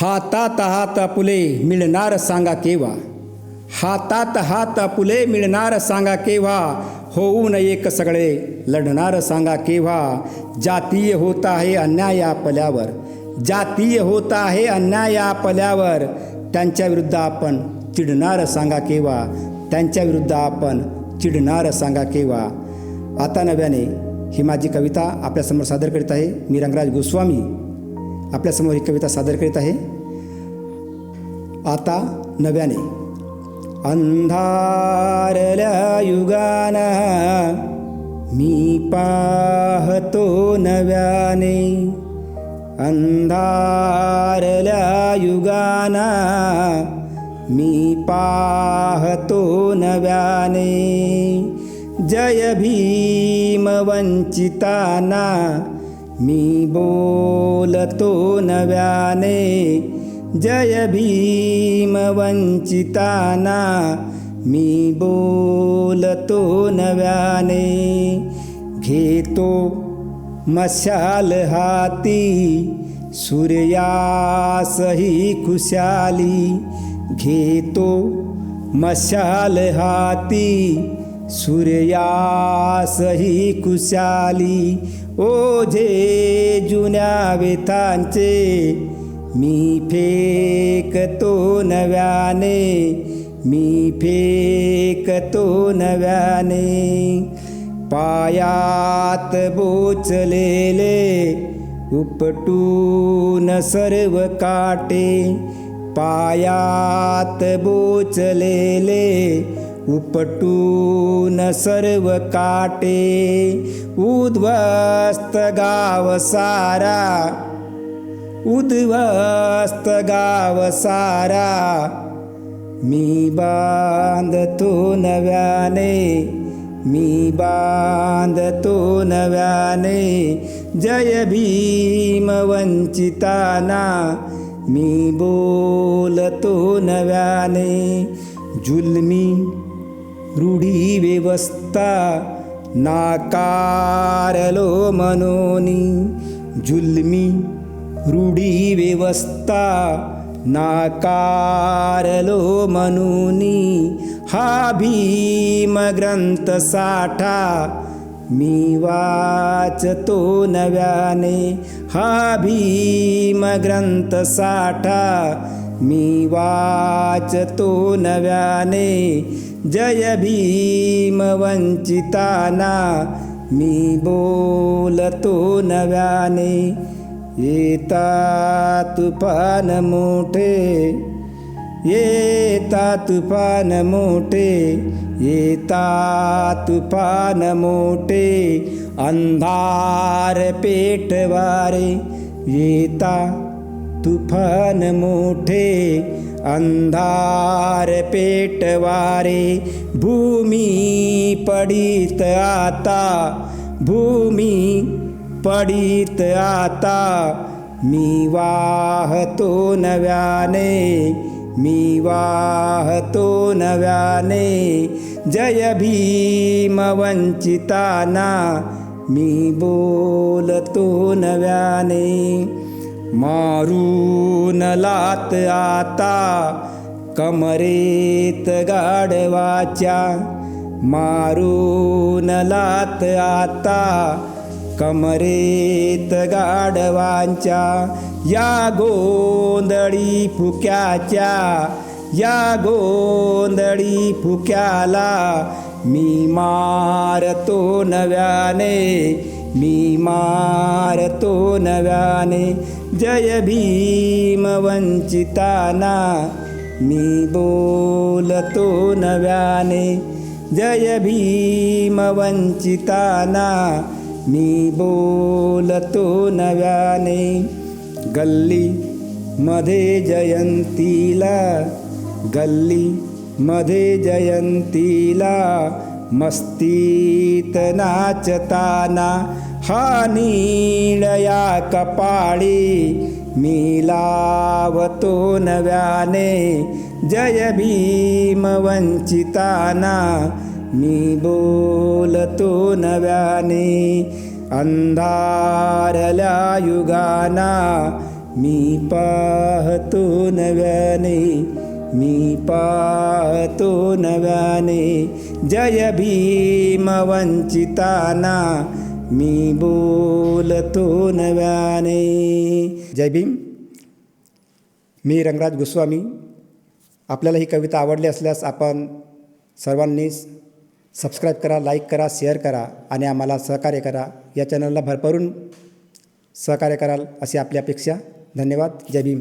हातात हात पुले मिळणार सांगा केव्हा? हातात हात पुले मिळणार सांगा केव्हा? होऊन एक सगळे लढणार सांगा केव्हा? जातीय होत आहे अन्याय आपल्यावर. पल्यावर जातीय होत आहे अन्याय आपल्यावर. पल्यावर त्यांच्या विरुद्ध आपण चिडणार सांगा केव्हा? त्यांच्या विरुद्ध आपण चिडणार सांगा केव्हा? आता नव्याने ही माझी कविता आपल्यासमोर सादर करीत आहे मी रंगराज गोस्वामी. आपल्यासमोर ही कविता सादर करीत आहे. आता नव्याने. अंधारल्या युगाना मी पाहतो नव्याने. अंधारल्या युगाना मी पाहतो नव्याने. जय भीम वंचिताना मी बोलतो नव्याने जय भीम वंचिताना. मी बोलतो नव्याने घेतो मशाल हाती सूर्यासही खुशाली. घेतो मशाल हाती सूर्यासही कुशाली ओझे जुन्या वेथांचे मी फेकतो नव्याने मी फेकतो नव्याने. पायात बोचलेले उपटून सर्व काटे पायात बोचलेले उपटून सर्व काटे उद्वस्त गाव सारा उद्वस्त गाव सारा. मी बांधतो नव्याने मी बांधतो नव्याने जय भीम वंचिताना. मी बोलतो नव्याने जुलमी रूढी व्यवस्था नाकारलो मनोनी जुलमी रूढी व्यवस्था नाकारलो मनोनी हा भीम ग्रंथ साठा मी वाचतो नव्याने हा भीम ग्रंथ साठा मी वाचतो नव्याने जय भीमवञ्चिताना मी बोलतो नव्याने व्यानि एता तु पनमूटे एता तु पानमूटे एता तुफान मोठे अंधार पेटवारे भूमी पडित आता भूमी पडित आता मी वाहतो नव्याने मी वाहतो नव्याने जय भीम वंचिताना मी बोलतो नव्याने मारून लात आता कमरेत गाडवाच्या मारून लात आता कमरेत गाडवांच्या या गोंधळी फुक्याच्या या गोंधळी फुक्याला मी मारतो नव्याने मी मारतो नव्याने. जय भीम वंचिताना मी बोलतो नव्याने। जय भीम वंचिताना मी बोलतो नव्याने। गल्ली मध्ये जयंतीला गल्ली मध्ये जयंतीला मस्तीत नाचताना हा निळया कपाळी मी लावतो नव्याने. जय भीम वंचिताना मी बोलतो नव्याने. अंधारल्या युगाना मी पाहतो नव्याने. मी पाहतो नव्याने. जय भीम वंचिताना मी बोलतो नव्याने. जय भीम. मी रंगराज गोस्वामी. आपल्याला ही कविता आवडली असल्यास आपण सर्वांनी सबस्क्राईब करा लाईक करा शेअर करा आणि आम्हाला सहकार्य करा. या चॅनलला भरभरून सहकार्य कराल अशी आपली अपेक्षा. धन्यवाद. जय भीम.